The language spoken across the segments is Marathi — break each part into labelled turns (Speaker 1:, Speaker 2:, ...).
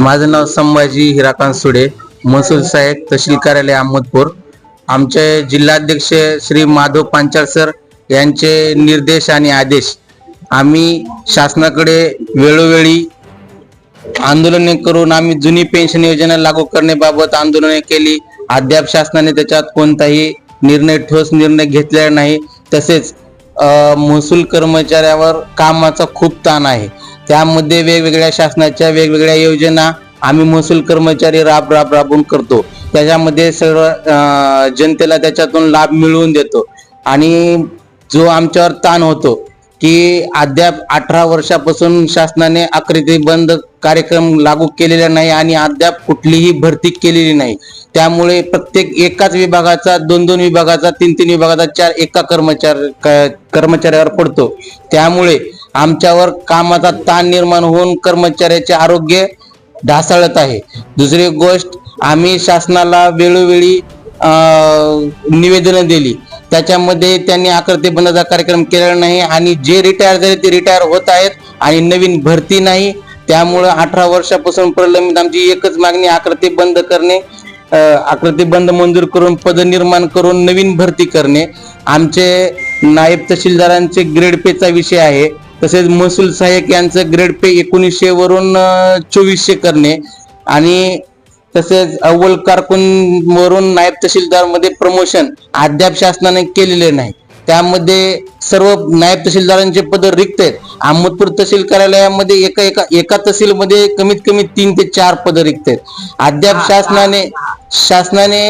Speaker 1: माझं नाव संभाजी हिराकांत सुडे महसूल साहेब तहसील कार्यालय अहमदपूर. आमचे जिल्हाध्यक्ष श्री माधव पांचाळ सर यांचे निर्देश आणि आदेश. आम्ही शासनाकडे वेळोवेळी आंदोलने करून आम्ही जुनी पेन्शन योजना लागू करण्याबाबत आंदोलने केली. अद्याप शासनाने त्याच्यात कोणताही निर्णय ठोस निर्णय घेतलेला नाही. तसेच महसूल कर्मचाऱ्यावर कामाचा खूप ताण आहे. त्यामध्ये वेगवेगळ्या शासनाच्या वेगवेगळ्या योजना आम्ही महसूल कर्मचारी राब राब राबून करतो. त्याच्यामध्ये सर्व जनतेला त्याच्यातून लाभ मिळवून देतो. आणि जो आमच्यावर ताण होतो की अद्याप अठरा वर्षापासून शासनाने आकृती बंद कार्यक्रम लागू केलेला नाही आणि अद्याप कुठलीही भरती केलेली नाही. त्यामुळे प्रत्येक एकाच विभागाचा दोन दोन विभागाचा तीन तीन विभागाचा चार एका कर्मचार क- कर्मचाऱ्यावर पडतो. त्यामुळे आमच्यावर कामाचा ताण निर्माण होऊन कर्मचाऱ्याचे आरोग्य ढासळत आहे. दुसरी गोष्ट आम्ही शासनाला वेळोवेळी निवेदनं दिली. त्याच्यामध्ये त्यांनी आकृती बंदचा कार्यक्रम केलेला नाही आणि जे रिटायर झाले ते रिटायर होत आहेत आणि नवीन भरती नाही. त्यामुळं अठरा वर्षापासून प्रलंबित आमची एकच मागणी आकृती बंद करणे अ, आकृती बंद मंजूर करून पद निर्माण करून नवीन भरती करणे. आमचे नायब तहसीलदारांचे ग्रेड पेचा विषय आहे. तसेच महसूल सहाय्यक यांचं ग्रेड पे एकोणीसशे वरून चोवीसशे करणे. आणि तसेच अव्वल कारकून वरून नायब तहसीलदारमध्ये प्रमोशन अद्याप शासनाने केलेले नाही. त्यामध्ये सर्व नायब तहसीलदारांचे पद रिक्त आहेत. अहमदपूर तहसील कार्यालयामध्ये एका एका एका तहसीलमध्ये कमीत कमी तीन ते चार पद रिक्त आहेत. अद्याप शासनाने शासनाने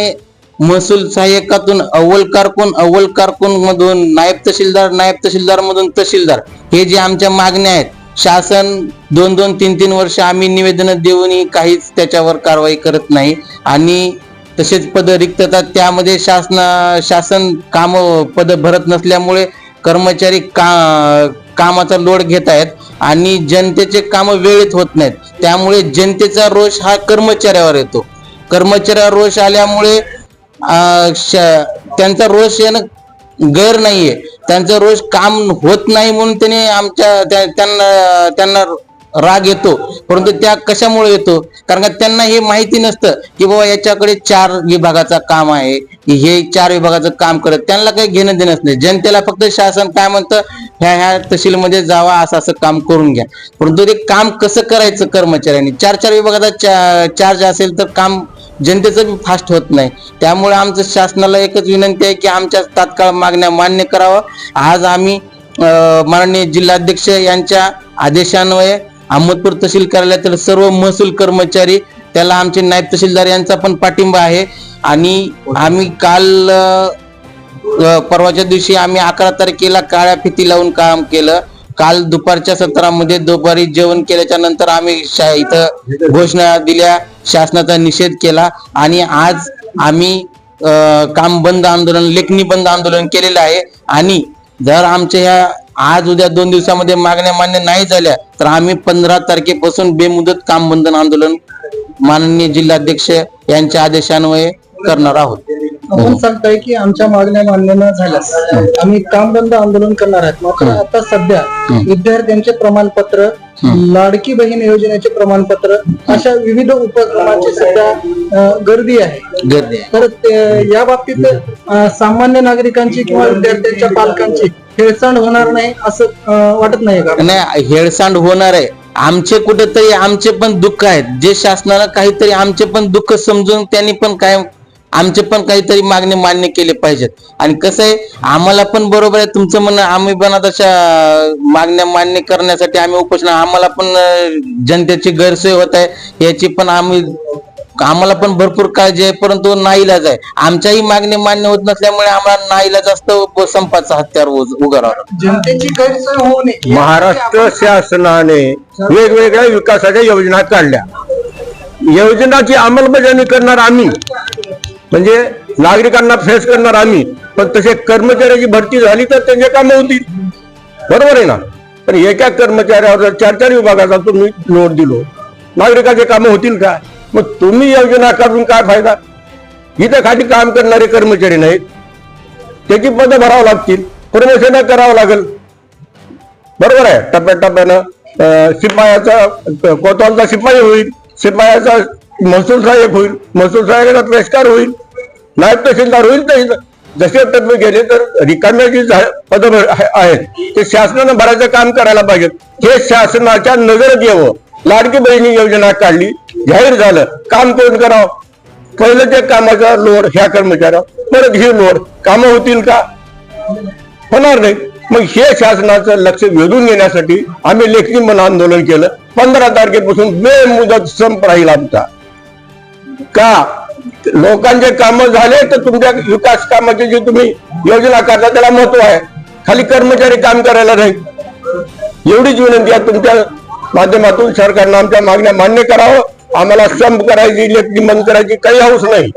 Speaker 1: महसूल सहाय्यकातून अव्वल कारकून अव्वल कारकून मधून नायब तहसीलदार नायब तहसीलदार मधून तहसीलदार. हे जे आमच्या मागण्या आहेत शासन दोन दोन तीन तीन वर्ष आम्ही निवेदन देऊनही काहीच त्याच्यावर कारवाई करत नाही. आणि तसेच पद रिक्तता त्यामध्ये शासना शासन काम पद भरत नसल्यामुळे कर्मचारी का कामाचा लोड घेत आहेत आणि जनतेचे काम वेळेत होत नाहीत. त्यामुळे जनतेचा रोष हा कर्मचाऱ्यावर येतो. कर्मचाऱ्यावर रोष आल्यामुळे त्यांचा रोष येणं गैर नाहीये. त्यांचा रोज काम होत नाही म्हणून त्याने आमच्या त्या- त्यांना त्यांना राग येतो. परंतु त्या कशामुळे येतो? कारण का त्यांना हे माहिती नसतं की बाबा याच्याकडे चार विभागाचं काम आहे. हे चार विभागाचं काम करत त्यांना काही घेणं देणंच नाही. जनतेला फक्त शासन काय म्हणतं ह्या ह्या तहसीलमध्ये जावा असं असं काम करून घ्या. परंतु ते काम कसं करायचं कर्मचाऱ्यांनी? चार चार विभागाचा चार्ज असेल तर काम जनतेचं बी फास्ट होत नाही. त्यामुळे आमचं शासनाला एकच विनंती आहे की आमच्या तात्काळ मागण्या मान्य करावं. आज आम्ही माननीय जिल्हाध्यक्ष यांच्या आदेशान्वये अहमदपूर तहसील कार्यालयातील सर्व महसूल कर्मचारी त्याला आमचे नायब तहसीलदार यांचा पण पाठिंबा आहे. आणि आम्ही काल परवाच्या दिवशी आम्ही अकरा तारखेला काळ्या फिती लावून काम केलं. काल दुपारच्या सत्रामध्ये दुपारी जेवण केल्याच्यानंतर आम्ही शा- इथं घोषणा दिल्या शासनाचा निषेध केला आणि आज आम्ही काम बंद आंदोलन लेखणी बंद आंदोलन केलेलं आहे. आणि जर आमच्या ह्या आज उद्या दोन दिवसामध्ये मागण्या मान्य नाही झाल्या तर आम्ही पंधरा तारखेपासून बेमुदत काम बंधन आंदोलन माननीय जिल्हाध्यक्ष यांच्या आदेशान्वये करणार आहोत.
Speaker 2: आपण सांगताय की आमच्या मागण्या मान्य न झाल्यास आम्ही काम बंद आंदोलन करणार आहोत. मात्र आता सध्या विद्यार्थ्यांचे प्रमाणपत्र लाडकी बहीण योजनेचे प्रमाणपत्र अशा विविध उपक्रमांची सध्या गर्दी आहे. तर या बाबतीत सामान्य नागरिकांची किंवा विद्यार्थ्यांच्या पालकांची हेळसांड होणार नाही असं वाटत नाही का?
Speaker 1: नाही हेळसांड होणार आहे. आमचे कुठेतरी आमचे पण दुःख आहेत. जे शासनानं काहीतरी आमचे पण दुःख समजून त्यांनी पण काय आमचे पण काहीतरी मागणी मान्य केले पाहिजेत. आणि कसं आहे आम्हाला पण बरोबर आहे तुमचं म्हणणं आम्ही पण आता शा- मागण्या मान्य करण्यासाठी आम्ही उपोषण आम्हाला पण जनतेची गैरसोय होत आहे. याची पण आम्ही आम्हाला पण भरपूर काळजी आहे परंतु नाईलाज आहे. आमच्याही मागणी मान्य होत नसल्यामुळे आम्हाला नाईलाज असतं संपाचा हत्यार उभं राहावं
Speaker 2: जनतेची गैरसोय होऊ नये.
Speaker 3: महाराष्ट्र शासनाने वेगवेगळ्या विकासाच्या योजना काढल्या. योजनाची अंमलबजावणी करणार आम्ही. म्हणजे नागरिकांना फेस करणार आम्ही पण तसे कर्मचाऱ्याची भरती झाली तर त्यांचे काम होतील. बरोबर आहे ना? पण एका कर्मचाऱ्यावर चार चार विभागाचा तुम्ही नोट दिलो नागरिकाचे काम होतील का? मग तुम्ही योजना काढून काय फायदा? इथं खाली काम करणारे कर्मचारी नाहीत. त्याची पदं भरावं लागतील प्रमोशन करावं लागेल. बरोबर आहे? टप्प्याटप्प्यानं शिपायाचा कोतवालचा शिपाई होईल शिपायाचा महसूल सहाय्यक होईल. महसूल सहाय्यकाचा तिरस्कार होईल. नायब तहसीलदार होईल तहसील जसे तत्व गेले तर रिकाम्या जी पद आहेत. ते शासनानं भरायचं काम करायला पाहिजे हे शासनाच्या नजरेत यावं. लाडकी बहिणी योजना काढली. जाहीर झालं. काम कोण करावं? पहिलं त्या कामाचा लोड ह्या कर्मचाऱ्यावर. परत ही लोड कामं होतील का? होणार नाही. मग हे शासनाचं लक्ष वेधून घेण्यासाठी आम्ही लेखनी मन आंदोलन केलं. पंधरा तारखेपासून बेमुदत संप राहील आमचा. का? लोकांचे काम झाले तर तुमच्या विकास कामाची जी तुम्ही योजना करता त्याला महत्त्व आहे. खाली कर्मचारी काम करायला नाही. एवढीच विनंती आहे तुमच्या माध्यमातून सरकारनं आमच्या मागण्या मान्य करावं. आम्हाला संप करायची लेखणी बंद करायची काही हौस नाही.